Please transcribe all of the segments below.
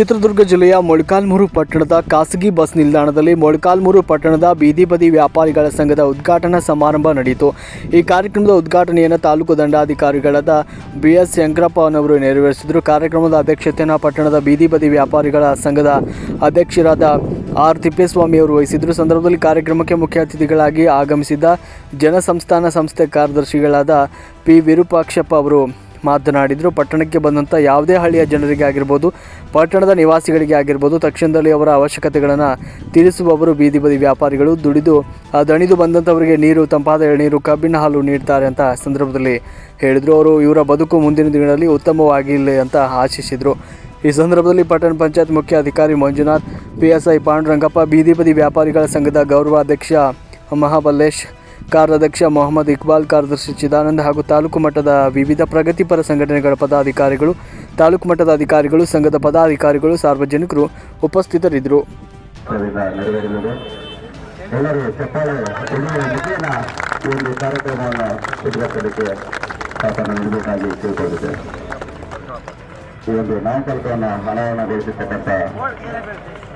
ಚಿತ್ರದುರ್ಗ ಜಿಲ್ಲೆಯ ಮೊಳಕಾಲ್ಮೂರು ಪಟ್ಟಣದ ಖಾಸಗಿ ಬಸ್ ನಿಲ್ದಾಣದಲ್ಲಿ ಮೊಳಕಾಲ್ಮೂರು ಪಟ್ಟಣದ ಬೀದಿ ಬದಿ ವ್ಯಾಪಾರಿಗಳ ಸಂಘದ ಉದ್ಘಾಟನಾ ಸಮಾರಂಭ ನಡೆಯಿತು. ಈ ಕಾರ್ಯಕ್ರಮದ ಉದ್ಘಾಟನೆಯನ್ನು ತಾಲೂಕು ದಂಡಾಧಿಕಾರಿಗಳಾದ ಬಿ ಎಸ್ ಶಂಕರಪ್ಪನವರು ನೆರವೇರಿಸಿದರು. ಕಾರ್ಯಕ್ರಮದ ಅಧ್ಯಕ್ಷತೆಯನ್ನು ಪಟ್ಟಣದ ಬೀದಿ ಬದಿ ವ್ಯಾಪಾರಿಗಳ ಸಂಘದ ಅಧ್ಯಕ್ಷರಾದ ಆರ್ ತಿಪ್ಪೇಸ್ವಾಮಿ ಅವರು ವಹಿಸಿದರು. ಸಂದರ್ಭದಲ್ಲಿ ಕಾರ್ಯಕ್ರಮಕ್ಕೆ ಮುಖ್ಯ ಅತಿಥಿಗಳಾಗಿ ಆಗಮಿಸಿದ್ದ ಜನಸಂಸ್ಥಾನ ಸಂಸ್ಥೆ ಕಾರ್ಯದರ್ಶಿಗಳಾದ ಪಿ ವಿರೂಪಾಕ್ಷಪ್ಪ ಅವರು ಮಾತನಾಡಿದರು. ಪಟ್ಟಣಕ್ಕೆ ಬಂದಂಥ ಯಾವುದೇ ಹಳ್ಳಿಯ ಜನರಿಗೆ ಆಗಿರ್ಬೋದು, ಪಟ್ಟಣದ ನಿವಾಸಿಗಳಿಗೆ ಆಗಿರ್ಬೋದು, ತಕ್ಷಣದಲ್ಲಿ ಅವರ ಅವಶ್ಯಕತೆಗಳನ್ನು ತಿಳಿಸುವವರು ಬೀದಿ ಬದಿ ವ್ಯಾಪಾರಿಗಳು. ದುಡಿದು ದಣಿದು ಬಂದಂಥವರಿಗೆ ನೀರು, ತಂಪಾದ ಎಳನೀರು ಕಬ್ಬಿನ ಹಾಲು ನೀಡ್ತಾರೆ ಅಂತ ಸಂದರ್ಭದಲ್ಲಿ ಹೇಳಿದರು. ಅವರು ಇವರ ಬದುಕು ಮುಂದಿನ ದಿನಗಳಲ್ಲಿ ಉತ್ತಮವಾಗಿರಲಿ ಅಂತ ಆಶಿಸಿದರು. ಈ ಸಂದರ್ಭದಲ್ಲಿ ಪಟ್ಟಣ ಪಂಚಾಯತ್ ಮುಖ್ಯ ಅಧಿಕಾರಿ Manjunath, P S I Pandurangappa, ಬೀದಿ ಬದಿ ವ್ಯಾಪಾರಿಗಳ ಸಂಘದ ಗೌರವಾಧ್ಯಕ್ಷ ಮಹಾಬಲ್ಲೇಶ್ ಕಾರ್ಯಾಧ್ಯಕ್ಷ ಮೊಹಮ್ಮದ್ ಇಕ್ಬಾಲ್, ಕಾರ್ಯದರ್ಶಿ ಚಿದಾನಂದ ಹಾಗೂ ತಾಲೂಕು ಮಟ್ಟದ ವಿವಿಧ ಪ್ರಗತಿಪರ ಸಂಘಟನೆಗಳ ಪದಾಧಿಕಾರಿಗಳು, ತಾಲೂಕು ಮಟ್ಟದ ಅಧಿಕಾರಿಗಳು, ಸಂಘದ ಪದಾಧಿಕಾರಿಗಳು, ಸಾರ್ವಜನಿಕರು ಉಪಸ್ಥಿತರಿದ್ದರು. ಈ ಒಂದು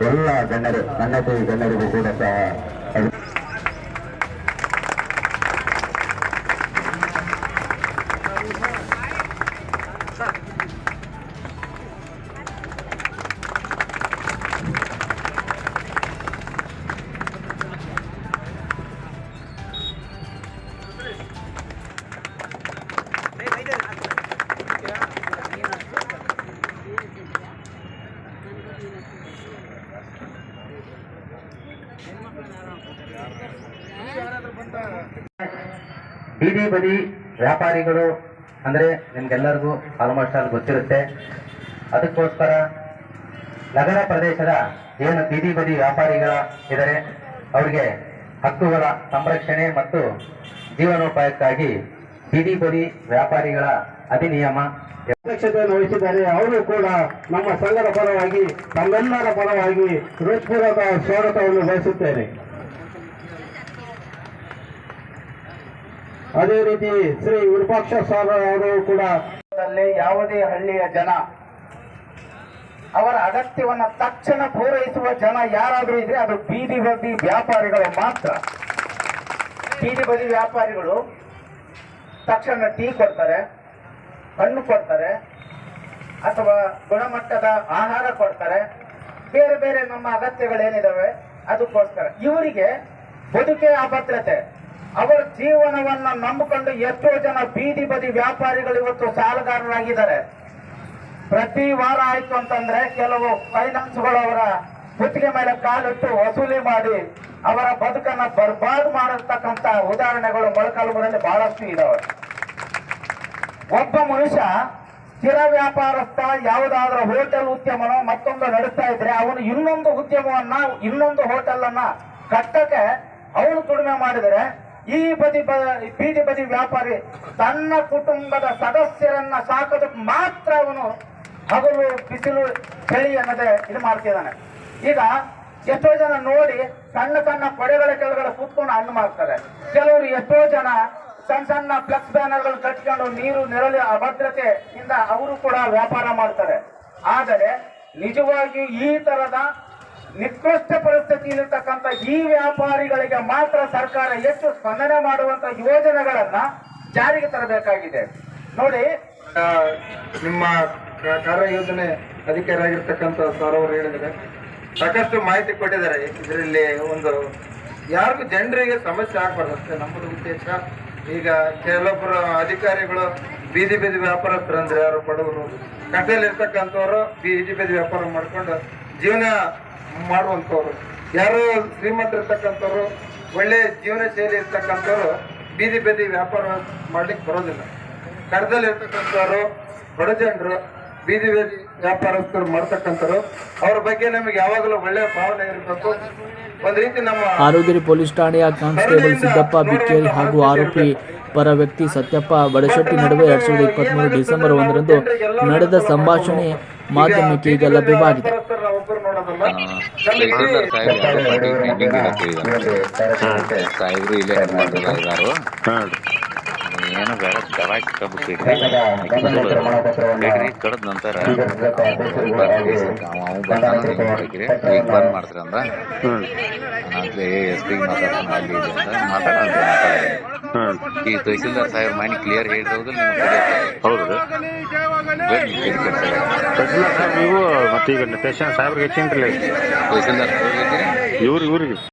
ಎಲ್ಲ ಗಣ್ಯರು ಗಣ್ಯತೆ ಗಣ್ಯರಿಗೂ ಕೂಡ ಬೀದಿ ಬದಿ ವ್ಯಾಪಾರಿಗಳು ಅಂದ್ರೆ ನಿಮ್ಗೆಲ್ಲರಿಗೂ ಆಲ್ಮೋಸ್ಟ್ ಆಲ್ ಗೊತ್ತಿರುತ್ತೆ. ಅದಕ್ಕೋಸ್ಕರ ನಗರ ಪ್ರದೇಶದ ಏನು ಬೀದಿ ಬದಿ ವ್ಯಾಪಾರಿಗಳ ಇದ್ದಾರೆ ಅವರಿಗೆ ಹಕ್ಕುಗಳ ಸಂರಕ್ಷಣೆ ಮತ್ತು ಜೀವನೋಪಾಯಕ್ಕಾಗಿ ಬೀದಿ ಬದಿ ವ್ಯಾಪಾರಿಗಳ ಅಧಿನಿಯಮ ಅಧ್ಯಕ್ಷತೆಯನ್ನು ವಹಿಸಿದ್ದಾರೆ. ಅವರು ಕೂಡ ನಮ್ಮ ಸಂಘದ ಪರವಾಗಿ, ತಮ್ಮೆಲ್ಲರ ಪರವಾಗಿ ಹೃತ್ಪೂರ್ವಕ ಸ್ವಾಗತವನ್ನು ಬಯಸುತ್ತೇನೆ. ಅದೇ ರೀತಿ ಶ್ರೀ ವಿರೂಪಾಕ್ಷ ಅವರು ಕೂಡ ಯಾವುದೇ ಹಳ್ಳಿಯ ಜನ, ಅವರ ಅಗತ್ಯವನ್ನು ತಕ್ಷಣ ಪೂರೈಸುವ ಜನ ಯಾರಾದರೂ ಇದ್ರೆ ಅದು ಬೀದಿ ಬದಿ ವ್ಯಾಪಾರಿಗಳು ಮಾತ್ರ. ಬೀದಿ ಬದಿ ವ್ಯಾಪಾರಿಗಳು ತಕ್ಷಣ ಟೀ ಕೊಡ್ತಾರೆ, ಹಣ್ಣು ಕೊಡ್ತಾರೆ, ಅಥವಾ ಗುಣಮಟ್ಟದ ಆಹಾರ ಕೊಡ್ತಾರೆ. ಬೇರೆ ಬೇರೆ ನಮ್ಮ ಅಗತ್ಯಗಳೇನಿದಾವೆ, ಅದಕ್ಕೋಸ್ಕರ. ಇವರಿಗೆ ಬದುಕೆ ಅಭದ್ರತೆ. ಅವರ ಜೀವನವನ್ನ ನಂಬಿಕೊಂಡು ಎಷ್ಟೋ ಜನ ಬೀದಿ ಬದಿ ವ್ಯಾಪಾರಿಗಳು ಇವತ್ತು ಸಾಲಗಾರರಾಗಿದ್ದಾರೆ. ಪ್ರತಿ ವಾರ ಆಯ್ತು ಅಂತಂದ್ರೆ ಕೆಲವು ಫೈನಾನ್ಸ್ಗಳು ಅವರ ಗುತ್ತಿಗೆ ಮೇಲೆ ಕಾಲಿಟ್ಟು ವಸೂಲಿ ಮಾಡಿ ಅವರ ಬದುಕನ್ನ ಬರ್ಬಾದ್ ಮಾಡಿರ್ತಕ್ಕಂತ ಉದಾಹರಣೆಗಳು ಮೊಳಕಾಲುಗಳಲ್ಲಿ ಬಹಳಷ್ಟು ಇದಾವೆ. ಒಬ್ಬ ಮನುಷ್ಯ ಸ್ಥಿರ ವ್ಯಾಪಾರಸ್ಥ, ಯಾವುದಾದ್ರೂ ಹೋಟೆಲ್ ಉದ್ಯಮನೋ ಮತ್ತೊಂದು ನಡೆಸ್ತಾ ಇದ್ರೆ ಅವನು ಇನ್ನೊಂದು ಉದ್ಯಮವನ್ನ, ಇನ್ನೊಂದು ಹೋಟೆಲ್ ಅನ್ನ ಕಟ್ಟಕ್ಕೆ ಅವನು ದುಡಿಮೆ ಮಾಡಿದರೆ ಈ ಬದಿ ಬೀದಿ ಬದಿ ವ್ಯಾಪಾರಿ ತನ್ನ ಕುಟುಂಬದ ಸದಸ್ಯರನ್ನ ಸಾಕೋದಕ್ಕೆ ಮಾತ್ರ ಅವನು ಹಗಲು, ಬಿಸಿಲು, ಚಳಿ ಅನ್ನದೆ ಇದು ಮಾಡ್ತಿದ್ದಾನೆ. ಈಗ ಎಷ್ಟೋ ಜನ ನೋಡಿ ಸಣ್ಣ ಸಣ್ಣ ಕೊಡೆಗಳ ಕೆಳಗಡೆ ಕೂತ್ಕೊಂಡು ಹಣ್ಣು ಮಾಡ್ತಾರೆ ಕೆಲವರು ಎಷ್ಟೋ ಜನ ಸಣ್ಣ ಸಣ್ಣ ಫ್ಲೆಕ್ಸ್ ಬ್ಯಾನರ್ಗಳು ಕಟ್ಕೊಂಡು ನೀರು, ನೆರಳು, ಅಭದ್ರತೆಯಿಂದ ಅವರು ಕೂಡ ವ್ಯಾಪಾರ ಮಾಡ್ತಾರೆ. ಆದರೆ ನಿಜವಾಗಿಯೂ ಈ ತರದ ನಿಕೃಷ್ಟ ಪರಿಸ್ಥಿತಿಯಲ್ಲಿರ್ತಕ್ಕಂಥ ಈ ವ್ಯಾಪಾರಿಗಳಿಗೆ ಮಾತ್ರ ಸರ್ಕಾರ ಎಷ್ಟು ಸ್ಪಂದನೆ ಮಾಡುವಂತ ಯೋಜನೆಗಳನ್ನ ಜಾರಿಗೆ ತರಬೇಕಾಗಿದೆ. ನೋಡಿ. ನಿಮ್ಮ ಕ- ಕಾರ್ಯಯೋಜನೆ ಅಧಿಕಾರಿಯಾಗಿರ್ತಕ್ಕಂಥ ಸರ್ ಅವರು ಹೇಳಿದರೆ ಸಾಕಷ್ಟು ಮಾಹಿತಿ ಕೊಟ್ಟಿದ್ದಾರೆ. ಇದರಲ್ಲಿ ಒಂದು ಯಾರಿಗೂ ಜನರಿಗೆ ಸಮಸ್ಯೆ ಆಗ್ಬಾರ್ದು ಅಷ್ಟೇ. ನಮ್ಮದು ಉದ್ದೇಶ ಈಗ ಕೆಲವೊಬ್ಬರು ಅಧಿಕಾರಿಗಳು ಬೀದಿ ಬೀದಿ ವ್ಯಾಪಾರಸ್ಥರು ಯಾರು ಬಡವರು ಕಟ್ಟೆಯಲ್ಲಿ ಇರ್ತಕ್ಕಂಥವ್ರು ಬೀದಿ ಬೀದಿ ವ್ಯಾಪಾರ ಮಾಡ್ಕೊಂಡು ಜೀವನ ಮಾಡುವಂಥವ್ರು. ಯಾರು ಶ್ರೀಮಂತರಿರ್ತಕ್ಕಂಥವ್ರು ಒಳ್ಳೆ ಜೀವನ ಶೈಲಿ ಇರ್ತಕ್ಕಂಥವ್ರು ಬೀದಿ ಬೀದಿ ವ್ಯಾಪಾರ ಮಾಡ್ಲಿಕ್ಕೆ ಬರೋದಿಲ್ಲ. ಕಡದಲ್ಲಿ ಇರ್ತಕ್ಕಂಥವ್ರು ಬಡ ಜನರು ಬೀದಿ ಬೀದಿ ವ್ಯಾಪಾರಸ್ಥರು ಮಾಡ್ತಕ್ಕಂಥವ್ರು ಅವ್ರ ಬಗ್ಗೆ ನಮಗೆ ಯಾವಾಗಲೂ ಒಳ್ಳೆ ಭಾವನೆ ಇರಬೇಕು. ಒಂದು ರೀತಿ ನಮ್ಮ ಆರೋಗ್ಯ ಪೊಲೀಸ್ ಠಾಣೆಯ ಕಾನ್ಸ್ಟೇಬಲ್ ಸಿದ್ದಪ್ಪ ಬಿಕ್ಕೇರಿ ಹಾಗೂ ಆರೋಪಿ ಪರ ವ್ಯಕ್ತಿ ಸತ್ಯಪ್ಪ ಬಡಶೆಟ್ಟಿ ನಡುವೆ ಎರಡ್ ಸಾವಿರದ ಇಪ್ಪತ್ತ್ಮೂರು ಡಿಸೆಂಬರ್ ಒಂದರಂದು ನಡೆದ ಸಂಭಾಷಣೆ ಮಾಧ್ಯಮಕ್ಕೆ ಈಗ ಲಭ್ಯವಾಗಿದೆ. ಸಾಹೇಬ್ರು ಇಲ್ಲೇ ಇದಾರು ಏನೋ ಸಂಘದ ಬಂಧನ ಬೇಡ್ರಿ ಕಡದ ನಂತರ ಅವ ಬರ್ತಾನ ಈಗ ಬಂದ್ ಮಾಡ್ತೀರ ಅಂದ ಅಂತಲೇ ಎಸ್ ಪಿ ಮಾತಾಡ್ತಾನ ಅಲ್ಲಿ ಅಂತ ಮಾತಾಡ ಈ ತಹಸೀಲ್ದಾರ್ ಸಾಹೇಬ್ ಮನೆ ಕ್ಲಿಯರ್ ಹೇಳಿರೋದು ನಿಮ್ಗೆ ಹೌದು. ತಹಸೀಲ್ದಾರ್ ಸಾಹೇಬ್ ನೀವು ಮತ್ತೆ ಈಗ ತಹಸೀಲ್ದಾರ್ ಸಾಹೇಬ್ರಿಗೆ ಹೆಚ್ಚಿನ್ರಿ ತಹಸೀಲ್ದಾರ್ ಹೋಗಿದ್ದೀರಿ ಇವ್ರಿಗೆ ಇವ್ರಿಗೆ.